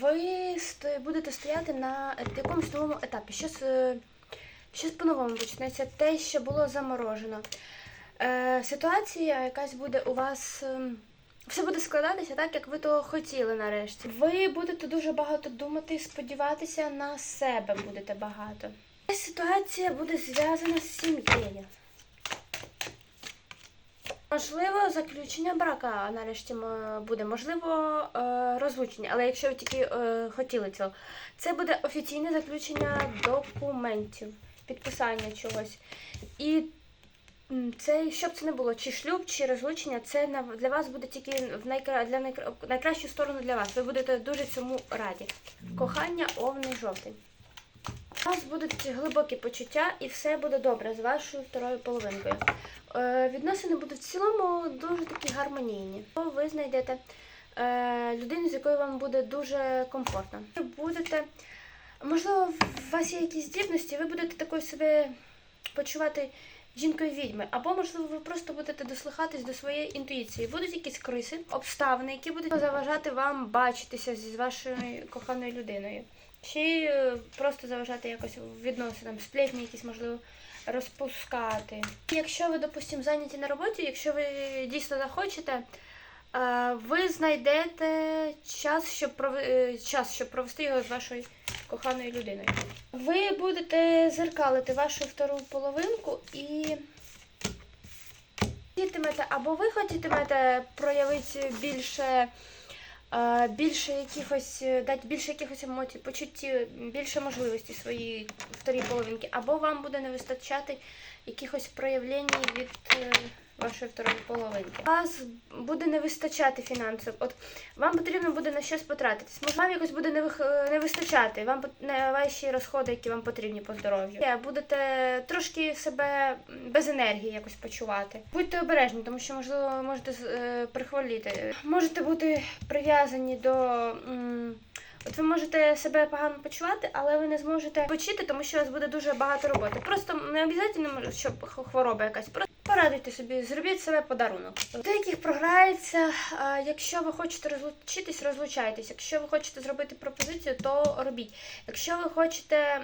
ви будете стояти на якомусь новому етапі. Щось, щось по-новому почнеться, те, що було заморожено. Е, ситуація якась буде у вас. ем, Все буде складатися так, як ви того хотіли нарешті. Ви будете дуже багато думати, сподіватися на себе будете багато. Ситуація буде зв'язана з сім'єю. Можливо, заключення брака нарешті буде, можливо, е, розлучення, але якщо ви тільки е, хотіли цього, це буде офіційне заключення документів, підписання чогось. І це, щоб це не було, чи шлюб, чи розлучення, це для вас буде тільки в найкра... для найкра... найкращу сторону для вас. Ви будете дуже цьому раді. Кохання овний жовтень. У вас будуть глибокі почуття і все буде добре з вашою второю половинкою. Е, відносини будуть в цілому дуже такі гармонійні. Ви знайдете е, людину, з якою вам буде дуже комфортно. Ви будете, можливо, у вас є якісь здібності, ви будете такою себе почувати жінкою відьми, або, можливо, ви просто будете дослухатись до своєї інтуїції. Будуть якісь криси, обставини, які будуть заважати вам бачитися з вашою коханою людиною. Чи е, просто заважати якось відносинам, сплетні якісь, можливо, розпускати. Якщо ви, допустимо, зайняті на роботі, якщо ви дійсно захочете, е, ви знайдете час, щоб е, час, щоб провести його з вашою коханою людиною. Ви будете зеркалити вашу втору половинку і хотітимете, або ви хотітимете проявити більше. Е, Більше якихось е, дати більше якихось емоцій, почуттів, більше можливості своїй вторій половинки, або вам буде не вистачати якихось проявлень від е, вашої второї половинки. Вас буде не вистачати фінансів. От вам потрібно буде на щось потратитись. Може, вам якось буде не, вих... не вистачати. Вам не ваші розходи, які вам потрібні по здоров'ю. Е, Будете трошки себе без енергії якось почувати. Будьте обережні, тому що можливо можете е, прихворіти. Можете бути прив'язані до. м, От ви можете себе погано почувати, але ви не зможете почити, тому що у вас буде дуже багато роботи. Просто не обов'язково, щоб хвороба якась. Просто порадуйте собі, зробіть себе подарунок. Деяких програється. Якщо ви хочете розлучитись, розлучайтесь. Якщо ви хочете зробити пропозицію, то робіть. Якщо ви хочете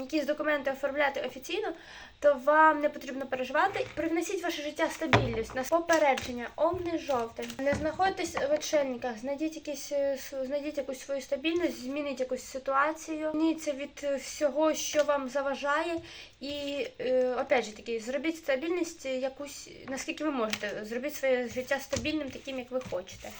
якісь документи оформляти офіційно, то вам не потрібно переживати. Привнесіть в ваше життя стабільність, на попередження, овний жовтень. Не знаходьтесь в отшельниках, знайдіть якісь е, знайдіть якусь свою стабільність, змініть якусь ситуацію, змініться від всього, що вам заважає, і е, опять же таки, зробіть стабільність якусь, наскільки ви можете, зробіть своє життя стабільним, таким, як ви хочете.